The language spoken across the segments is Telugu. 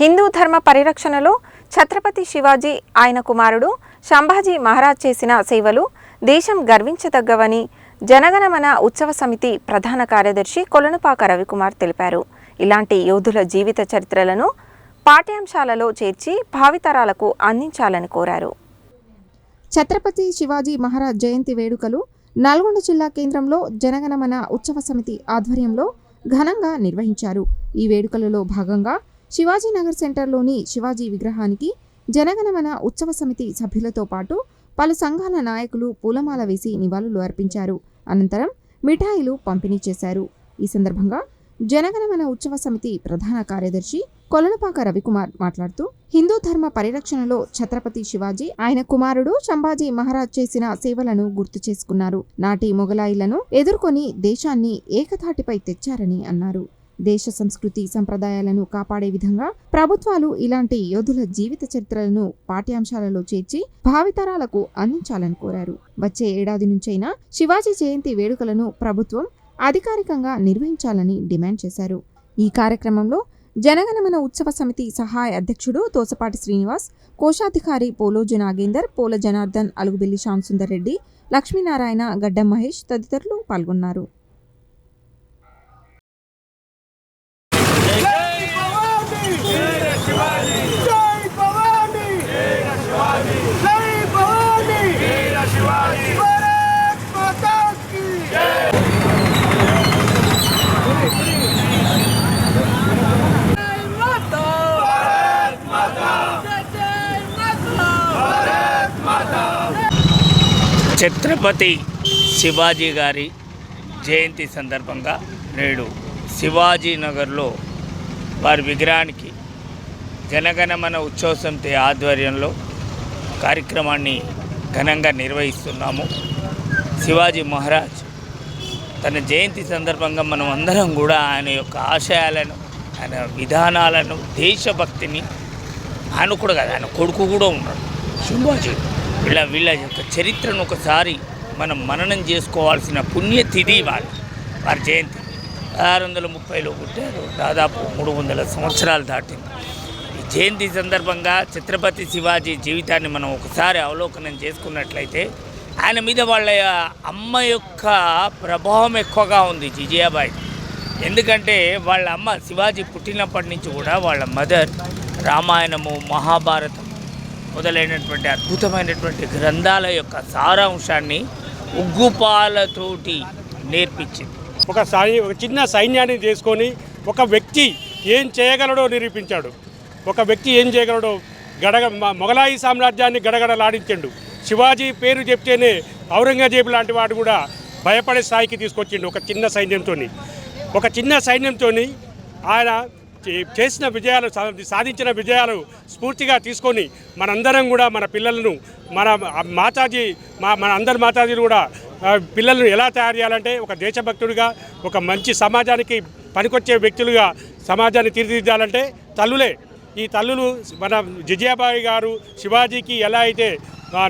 హిందూ ధర్మ పరిరక్షణలో ఛత్రపతి శివాజీ ఆయన కుమారుడు సంభాజీ మహారాజ్ చేసిన సేవలు దేశం గర్వించదగ్గవని జనగణమన ఉత్సవ సమితి ప్రధాన కార్యదర్శి కొలనుపాక రవికుమార్ తెలిపారు. ఇలాంటి యోధుల జీవిత చరిత్రలను పాఠ్యాంశాలలో చేర్చి భావితరాలకు అందించాలని కోరారు. ఛత్రపతి శివాజీ మహారాజ్ జయంతి వేడుకలు నల్గొండ జిల్లా కేంద్రంలో జనగణమన ఉత్సవ సమితి ఆధ్వర్యంలో ఘనంగా నిర్వహించారు. ఈ వేడుకలలో భాగంగా శివాజీనగర్ సెంటర్లోని శివాజీ విగ్రహానికి జనగణమన ఉత్సవ సమితి సభ్యులతో పాటు పలు సంఘాల నాయకులు పూలమాల వేసి నివాళులు అర్పించారు. అనంతరం మిఠాయిలు పంపిణీ చేశారు. ఈ సందర్భంగా జనగణమన ఉత్సవ సమితి ప్రధాన కార్యదర్శి కొలనపాక రవికుమార్ మాట్లాడుతూ హిందూ ధర్మ పరిరక్షణలో ఛత్రపతి శివాజీ ఆయన కుమారుడు సంభాజీ మహారాజ్ చేసిన సేవలను గుర్తు చేసుకున్నారు. నాటి మొఘలాయిలను ఎదుర్కొని దేశాన్ని ఏకతాటిపై తెచ్చారని అన్నారు. దేశ సంస్కృతి సంప్రదాయాలను కాపాడే విధంగా ప్రభుత్వాలు ఇలాంటి యోధుల జీవిత చరిత్రలను పాఠ్యాంశాలలో చేర్చి భావితరాలకు అందించాలని కోరారు. వచ్చే ఏడాది నుంచైనా శివాజీ జయంతి వేడుకలను ప్రభుత్వం అధికారికంగా నిర్వహించాలని డిమాండ్ చేశారు. ఈ కార్యక్రమంలో జనగణమన ఉత్సవ సమితి సహాయ అధ్యక్షుడు తోసపాటి శ్రీనివాస్ కోశాధికారి పోలోజు నాగేందర్ పోల జనార్దన్ అలుగుబెల్లి శాంసుందర్ రెడ్డి లక్ష్మీనారాయణ గడ్డం మహేష్ తదితరులు పాల్గొన్నారు. ఛత్రపతి శివాజీ గారి జయంతి సందర్భంగా నేడు శివాజీ నగర్లో వారి విగ్రహానికి జనగణమన ఉత్సవ సమితి ఆధ్వర్యంలో కార్యక్రమాన్ని ఘనంగా నిర్వహిస్తున్నాము. శివాజీ మహారాజ్ తన జయంతి సందర్భంగా మనం అందరం కూడా ఆయన యొక్క ఆశయాలను ఆయన విధానాలను దేశభక్తిని ఆయన కూడా కదా ఆయన కొడుకు కూడా ఉన్నాడు శివాజీ. వీళ్ళ వీళ్ళ యొక్క చరిత్రను ఒకసారి మనం మననం చేసుకోవాల్సిన పుణ్యతిథి వాళ్ళు వారి జయంతి. ఆరు వందల ముప్పైలో పుట్టారు. దాదాపు మూడు వందల సంవత్సరాలు దాటింది. ఈ జయంతి సందర్భంగా ఛత్రపతి శివాజీ జీవితాన్ని మనం ఒకసారి అవలోకనం చేసుకున్నట్లయితే ఆయన మీద వాళ్ళ అమ్మ యొక్క ప్రభావం ఎక్కువగా ఉంది జిజియాబాయి. ఎందుకంటే వాళ్ళ అమ్మ శివాజీ పుట్టినప్పటి నుంచి కూడా వాళ్ళ మదర్ రామాయణము మహాభారతం మొదలైనటువంటి అద్భుతమైనటువంటి గ్రంథాల యొక్క సారాంశాన్ని ఉగ్గుపాలతోటి నేర్పించింది. ఒక సై ఒక చిన్న సైన్యాన్ని చేసుకొని ఒక వ్యక్తి ఏం చేయగలడో నిరూపించాడు. ఒక వ్యక్తి ఏం చేయగలడో గడగ మొఘలాయి సామ్రాజ్యాన్ని గడగడలాడించాడు. శివాజీ పేరు చెప్తేనే ఔరంగజేబు లాంటి వాడు కూడా భయపడే స్థాయికి తీసుకొచ్చిండు ఒక చిన్న సైన్యంతో ఒక చిన్న సైన్యంతో ఆయన చేసిన విజయాలు సా- సాధించిన విజయాలు స్ఫూర్తిగా తీసుకొని మనందరం కూడా మన పిల్లలను మన మాతాజీ మా మన అందరి మాతాజీలు కూడా పిల్లలను ఎలా తయారు చేయాలంటే ఒక దేశభక్తుడిగా ఒక మంచి సమాజానికి పనికొచ్చే వ్యక్తులుగా సమాజాన్ని తీర్చిదిద్దాలంటే తల్లులే. ఈ తల్లులు మన జిజియాబాయి గారు శివాజీకి ఎలా అయితే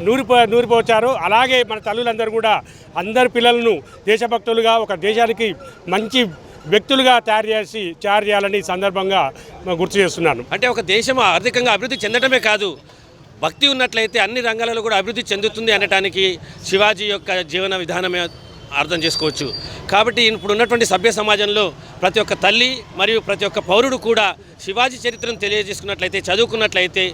నూరిపో నూరిపోచారో అలాగే మన తల్లులందరూ కూడా అందరి పిల్లలను దేశభక్తులుగా ఒక దేశానికి మంచి వ్యక్తులుగా తయారు చేసి తయారు చేయాలని సందర్భంగా గుర్తు చేస్తున్నాను. అంటే ఒక దేశం ఆర్థికంగా అభివృద్ధి చెందడమే కాదు భక్తి ఉన్నట్లయితే అన్ని రంగాలలో కూడా అభివృద్ధి చెందుతుంది అనటానికి శివాజీ యొక్క జీవన విధానమే అర్థం చేసుకోవచ్చు. కాబట్టి ఇప్పుడు ఉన్నటువంటి సభ్య సమాజంలో ప్రతి ఒక్క తల్లి మరియు ప్రతి ఒక్క పౌరుడు కూడా శివాజీ చరిత్రను తెలియజేసుకున్నట్లయితే చదువుకున్నట్లయితే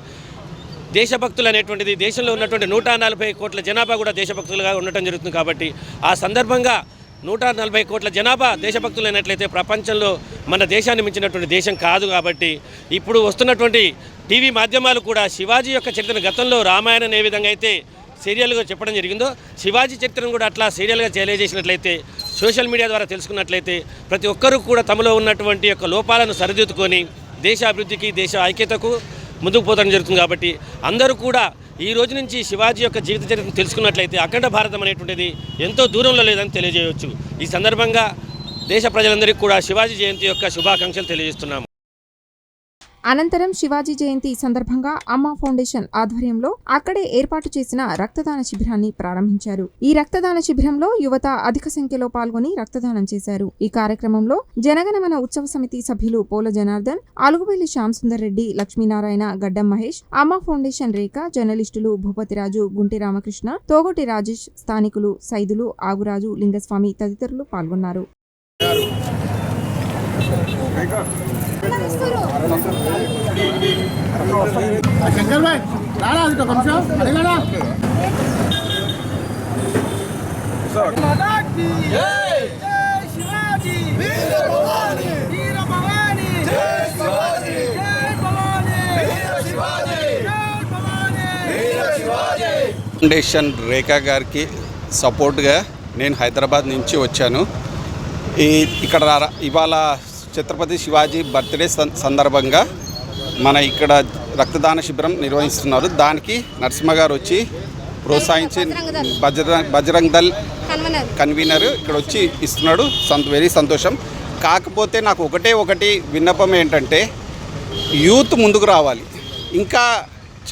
దేశభక్తులు అనేటువంటిది దేశంలో ఉన్నటువంటి నూట నలభై కోట్ల జనాభా కూడా దేశభక్తులుగా ఉండటం జరుగుతుంది కాబట్టి ఆ సందర్భంగా నూట నలభై కోట్ల జనాభా దేశభక్తులైనట్లయితే ప్రపంచంలో మన దేశాన్ని మించినటువంటి దేశం కాదు కాబట్టి ఇప్పుడు వస్తున్నటువంటి టీవీ మాధ్యమాలు కూడా శివాజీ యొక్క చరిత్రను గతంలో రామాయణం ఏ విధంగా అయితే సీరియల్గా చెప్పడం జరిగిందో శివాజీ చరిత్రను కూడా అట్లా సీరియల్గా తెలియజేసినట్లయితే సోషల్ మీడియా ద్వారా తెలుసుకున్నట్లయితే ప్రతి ఒక్కరూ కూడా తమలో ఉన్నటువంటి యొక్క లోపాలను సరిదిద్దుకొని దేశ అభివృద్ధికి దేశ ఐక్యతకు ముందుకు పోవడం జరుగుతుంది కాబట్టి అందరూ కూడా ఈ రోజు నుంచి శివాజీ యొక్క జీవిత చరిత్రను తెలుసుకున్నట్లయితే అఖండ భారతం అనేటువంటిది ఎంతో దూరంలో లేదని తెలియజేయవచ్చు. ఈ సందర్భంగా దేశ ప్రజలందరికీ కూడా శివాజీ జయంతి యొక్క శుభాకాంక్షలు తెలియజేస్తున్నాము. అనంతరం శివాజీ జయంతి సందర్భంగా అమ్మ ఫౌండేషన్ ఆధ్వర్యంలో అక్కడే ఏర్పాటు చేసిన రక్తదాన శిబిరాన్ని ప్రారంభించారు. ఈ రక్తదాన శిబిరంలో యువత అధిక సంఖ్యలో పాల్గొని రక్తదానం చేశారు. ఈ కార్యక్రమంలో జనగణమన ఉత్సవ సమితి సభ్యులు పోల జనార్దన్ అలుగుబెల్లి శ్యాంసుందర్ రెడ్డి లక్ష్మీనారాయణ గడ్డం మహేష్ అమ్మ ఫౌండేషన్ రేఖ జర్నలిస్టులు భూపతిరాజు గుంటి రామకృష్ణ తోగొటి రాజేష్ స్థానికులు సైదులు ఆగురాజు లింగస్వామి తదితరులు పాల్గొన్నారు. శంకర్ భాయ్ రారా అది ఒక నిమిషం అడిగాడా ఫౌండేషన్ రేఖా గారికి సపోర్ట్గా నేను హైదరాబాద్ నుంచి వచ్చాను. ఈ ఇక్కడ ఇవాళ ఛత్రపతి శివాజీ బర్త్డే సందర్భంగా మన ఇక్కడ రక్తదాన శిబిరం నిర్వహిస్తున్నారు. దానికి నరసింహ గారు వచ్చి ప్రోత్సహించి బజరంగ్ బజరంగ్ దల్ కన్వీనర్. ఇక్కడ వచ్చి ఇస్తున్నాడు. సంత వెరీ సంతోషం. కాకపోతే నాకు ఒకటే ఒకటి విన్నపం ఏంటంటే యూత్ ముందుకు రావాలి. ఇంకా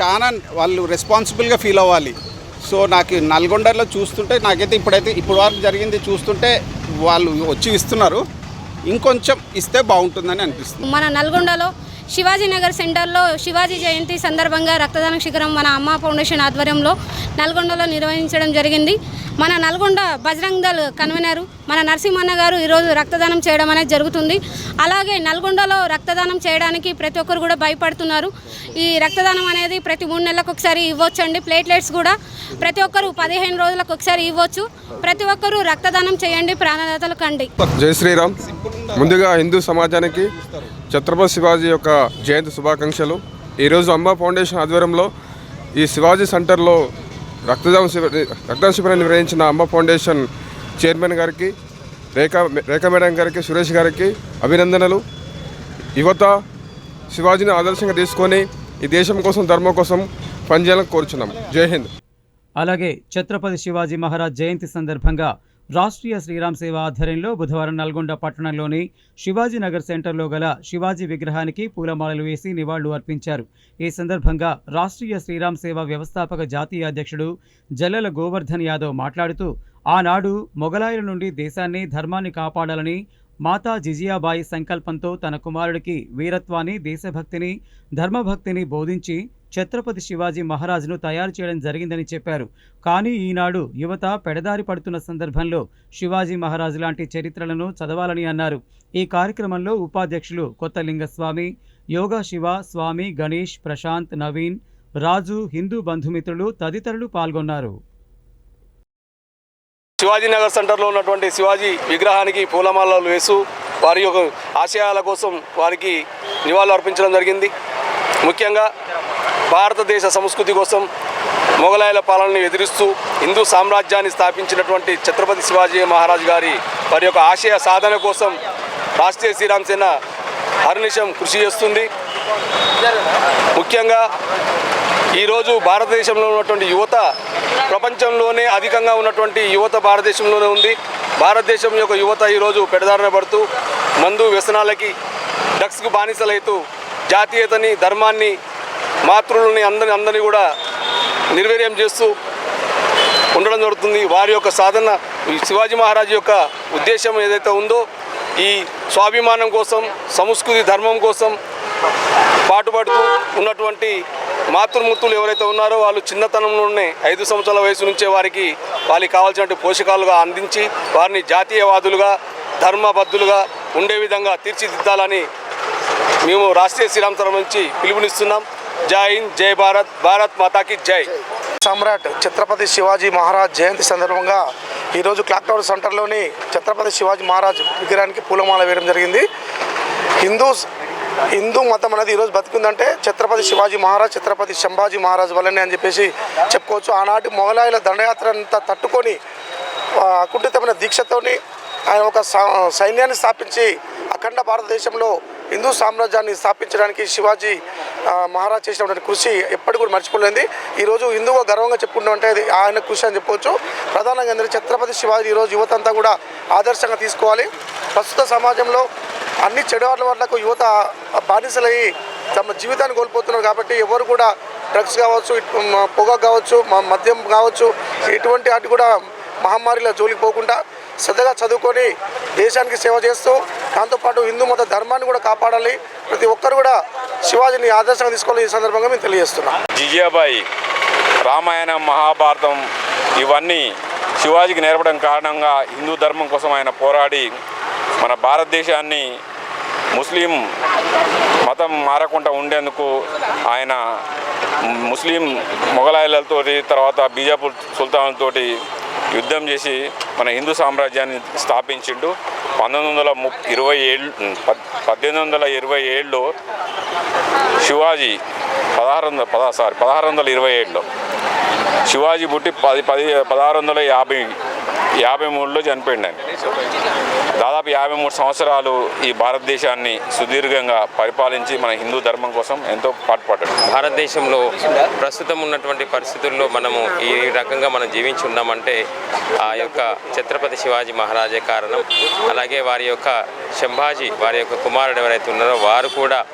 చాలా వాళ్ళు రెస్పాన్సిబుల్గా ఫీల్ అవ్వాలి. సో నాకు నల్గొండలో చూస్తుంటే నాకైతే ఇప్పుడైతే ఇప్పుడు వరకు జరిగింది చూస్తుంటే వాళ్ళు వచ్చి ఇస్తున్నారు. ఇంకొంచెం ఇస్తే బాగుంటుందని అనిపిస్తుంది. మన నల్గొండలో శివాజీ నగర్ సెంటర్లో శివాజీ జయంతి సందర్భంగా రక్తదాన శిఖరం మన అమ్మ ఫౌండేషన్ ఆధ్వర్యంలో నల్గొండలో నిర్వహించడం జరిగింది. మన నల్గొండ బజరంగ్ దళ్ కన్వీనర్ మన నరసింహన్న గారు ఈరోజు రక్తదానం చేయడం అనేది జరుగుతుంది. అలాగే నల్గొండలో రక్తదానం చేయడానికి ప్రతి ఒక్కరు కూడా భయపడుతున్నారు. ఈ రక్తదానం అనేది ప్రతి మూడు నెలలకు ఒకసారి ఇవ్వచ్చండి. ప్లేట్లెట్స్ కూడా ప్రతి ఒక్కరు పదిహేను రోజులకు ఒకసారి ఇవ్వచ్చు. ప్రతి ఒక్కరూ రక్తదానం చేయండి ప్రాణదాతలు కండి. జై శ్రీరామ్. ముందుగా హిందూ సమాజానికి ఛత్రపతి శివాజీ యొక్క జయంతి శుభాకాంక్షలు. ఈరోజు అమ్మ ఫౌండేషన్ ఆధ్వర్యంలో ఈ శివాజీ సెంటర్లో రక్తదాన శిబిర రక్తదాన శిబిరాన్ని నిర్వహించిన అమ్మ ఫౌండేషన్ చైర్మన్ గారికి రేఖా రేఖా మేడం గారికి సురేష్ గారికి అభినందనలు. యువత శివాజీని ఆదర్శంగా తీసుకొని ఈ దేశం కోసం ధర్మం కోసం పనిచేయాలని కోరుచున్నాం. జై హింద్. అలాగే ఛత్రపతి శివాజీ మహారాజ్ జయంతి సందర్భంగా రాష్ట్రీయ శ్రీరామ్ సేవ ఆధ్వర్యంలో బుధవారం నల్గొండ పట్టణంలోని శివాజీ నగర్ సెంటర్లో గల శివాజీ విగ్రహానికి పూలమాలలు వేసి నివాళులు అర్పించారు. ఈ సందర్భంగా రాష్ట్రీయ శ్రీరామ్ సేవ వ్యవస్థాపక జాతీయ అధ్యక్షుడు జల్లల గోవర్ధన్ యాదవ్ మాట్లాడుతూ ఆనాడు మొఘలాయుల నుండి దేశాన్ని ధర్మాన్ని కాపాడాలని మాతా జిజియాబాయి సంకల్పంతో తన కుమారుడికి వీరత్వాన్ని దేశభక్తిని ధర్మభక్తిని బోధించి ఛత్రపతి శివాజీ మహారాజును తయారు చేయడం జరిగిందని చెప్పారు. కానీ ఈనాడు యువత పెడదారి పడుతున్న సందర్భంలో శివాజీ మహారాజు లాంటి చరిత్రలను చదవాలని అన్నారు. ఈ కార్యక్రమంలో ఉపాధ్యక్షులు కొత్త లింగస్వామి యోగా శివ స్వామి గణేష్ ప్రశాంత్ నవీన్ రాజు హిందూ బంధుమిత్రులు తదితరులు పాల్గొన్నారు. శివాజీనగర్ సెంటర్లో ఉన్నటువంటి శివాజీ విగ్రహానికి పూలమాలలు వేస్తూ వారి యొక్క ఆశయాల కోసం వారికి నివాళులు అర్పించడం జరిగింది. ముఖ్యంగా భారతదేశ సంస్కృతి కోసం మొఘలాయల పాలనని ఎదిరిస్తూ హిందూ సామ్రాజ్యాన్ని స్థాపించినటువంటి ఛత్రపతి శివాజీ మహారాజ్ గారి వారి యొక్క ఆశయ సాధన కోసం రాష్ట్రీయ శ్రీరామ్ సేన కృషి చేస్తుంది. ముఖ్యంగా ఈరోజు భారతదేశంలో ఉన్నటువంటి యువత ప్రపంచంలోనే అధికంగా ఉన్నటువంటి యువత భారతదేశంలోనే ఉంది. భారతదేశం యొక్క యువత ఈరోజు పెడదారిన పడుతూ మందు వ్యసనాలకి డ్రగ్స్కు బానిసలైతూ జాతీయతని ధర్మాన్ని మాతృలని అందరి అందరినీ కూడా నిర్వీర్యం చేస్తూ ఉండడం జరుగుతుంది. వారి యొక్క సాధన ఈ శివాజీ మహారాజు యొక్క ఉద్దేశం ఏదైతే ఉందో ఈ స్వాభిమానం కోసం సంస్కృతి ధర్మం కోసం పాటుపడుతూ ఉన్నటువంటి మాతృమూర్తులు ఎవరైతే ఉన్నారో వాళ్ళు చిన్నతనంలోనే ఐదు సంవత్సరాల వయసు నుంచే వారికి వాళ్ళకి కావాల్సినటువంటి పోషకాలుగా అందించి వారిని జాతీయవాదులుగా ధర్మబద్ధులుగా ఉండే విధంగా తీర్చిదిద్దాలని మేము రాష్ట్రీయ శ్రీరామతరం నుంచి పిలుపునిస్తున్నాం. జై హింద్ జై భారత్ భారత్ మాతాకి జై. సమ్రాట్ ఛత్రపతి శివాజీ మహారాజ్ జయంతి సందర్భంగా ఈరోజు క్లాక్ టవర్ సెంటర్లోని ఛత్రపతి శివాజీ మహారాజ్ విగ్రహానికి పూలమాల వేయడం జరిగింది. హిందూ హిందూ మతం అనేది ఈరోజు బతికిందంటే ఛత్రపతి శివాజీ మహారాజ్ ఛత్రపతి శంభాజీ మహారాజ్ వల్లనే అని చెప్పేసి చెప్పుకోవచ్చు. ఆనాటి మొఘలాయుల దండయాత్ర అంతా తట్టుకొని అకుంఠితమైన దీక్షతోని ఆయన ఒక సైన్యాన్ని స్థాపించి అఖండ భారతదేశంలో హిందూ సామ్రాజ్యాన్ని స్థాపించడానికి శివాజీ మహారాజ్ చేసినటువంటి కృషి ఎప్పటి కూడా మర్చిపోలేదు ఈరోజు హిందువుగా గర్వంగా చెప్పుకుంటామంటే అది ఆయన కృషి అని చెప్పవచ్చు. ప్రధానంగా ఏంటంటే ఛత్రపతి శివాజీ ఈరోజు యువత అంతా కూడా ఆదర్శంగా తీసుకోవాలి. ప్రస్తుత సమాజంలో అన్ని చెడు వాట్లకు యువత బానిసలయ్యి తమ జీవితాన్ని కోల్పోతున్నారు కాబట్టి ఎవరు కూడా డ్రగ్స్ కావచ్చు పొగ కావచ్చు మద్యం కావచ్చు ఎటువంటి వాటి కూడా మహమ్మారిలో జోలికి పోకుండా శ్రద్ధగా చదువుకొని దేశానికి సేవ చేస్తూ దాంతోపాటు హిందూ మత ధర్మాన్ని కూడా కాపాడాలి. ప్రతి ఒక్కరు కూడా శివాజీని ఆదర్శంగా తీసుకోవాలి ఈ సందర్భంగా మేము తెలియజేస్తున్నాం. జిజియాబాయి రామాయణం మహాభారతం ఇవన్నీ శివాజీకి నేర్పడం కారణంగా హిందూ ధర్మం కోసం ఆయన పోరాడి మన భారతదేశాన్ని ముస్లిం మతం మారకుండా ఉండేందుకు ఆయన ముస్లిం మొఘలాయిలతో తర్వాత బీజాపూర్ సుల్తాన్లతోటి యుద్ధం చేసి మన హిందూ సామ్రాజ్యాన్ని స్థాపించిండు. పంతొమ్మిది వందల ము ఇరవై ఏళ్ళు పద్దెనిమిది వందల ఇరవై ఏడులో శివాజీ పదహారు వందల పదా సారీ పదహారు వందల ఇరవై ఏడులో శివాజీ పుట్టి పది పది పదహారు వందల యాభై యాభై మూడులో చనిపోయిండు ఆయన. దాదాపు యాభై మూడు సంవత్సరాలు ఈ భారతదేశాన్ని సుదీర్ఘంగా పరిపాలించి మన హిందూ ధర్మం కోసం ఎంతో పాటుపడ్డాడు. భారతదేశంలో ప్రస్తుతం ఉన్నటువంటి పరిస్థితుల్లో మనము ఈ రకంగా మనం జీవించి ఉన్నామంటే ఆ యొక్క ఛత్రపతి శివాజీ మహారాజే కారణం. అలాగే వారి యొక్క శంభాజీ వారి యొక్క కుమారుడు ఎవరైతే ఉన్నారో వారు కూడా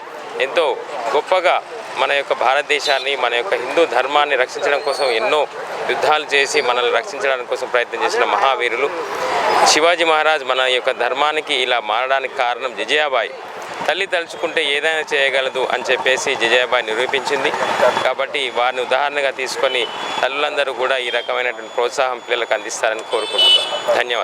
ఎంతో గొప్పగా మన యొక్క భారతదేశాన్ని మన యొక్క హిందూ ధర్మాన్ని రక్షించడం కోసం ఎన్నో యుద్ధాలు చేసి మనల్ని రక్షించడానికి కోసం ప్రయత్నం చేసిన మహావీరులు. శివాజీ మహారాజ్ మన యొక్క ధర్మానికి ఇలా మారడానికి కారణం జిజయాబాయి తల్లి తలుచుకుంటే ఏదైనా చేయగలదు అని చెప్పేసి జిజయాబాయి నిరూపించింది. కాబట్టి వారిని ఉదాహరణగా తీసుకొని తల్లులందరూ కూడా ఈ రకమైనటువంటి ప్రోత్సాహం పిల్లలకు అందిస్తారని కోరుకుంటున్నాను ధన్యవాదాలు.